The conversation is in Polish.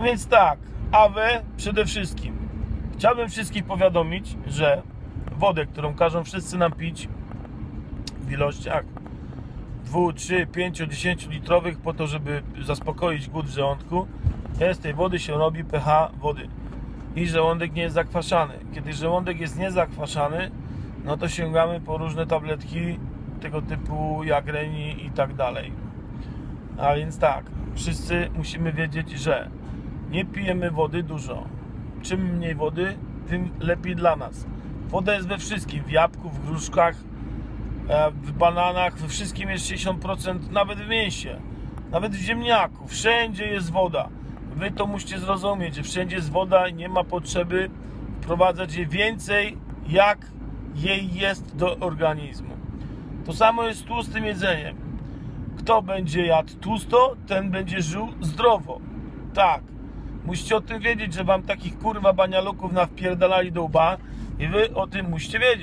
No więc tak, AWE przede wszystkim. Chciałbym wszystkich powiadomić, że wodę, którą każą wszyscy nam pić w ilościach 2, 3, 5, 10 litrowych po to, żeby zaspokoić głód w żołądku, z tej wody się robi pH wody i żołądek nie jest zakwaszany. Kiedy żołądek jest niezakwaszany, no to sięgamy po różne tabletki tego typu jak Reni i tak dalej. A więc tak, wszyscy musimy wiedzieć, że nie pijemy wody dużo. Czym mniej wody, tym lepiej dla nas. Woda jest we wszystkim, w jabłku, w gruszkach, e, w bananach, we wszystkim jest 60%, nawet w mięsie, nawet w ziemniaku, wszędzie jest woda. Wy to musicie zrozumieć, że wszędzie jest woda i nie ma potrzeby wprowadzać jej więcej, jak jej jest do organizmu. To samo jest z tłustym jedzeniem. Kto będzie jadł tłusto, ten będzie żył zdrowo. Tak. Musicie o tym wiedzieć, że wam takich kurwa banialuków nawpierdalali do łba i wy o tym musicie wiedzieć.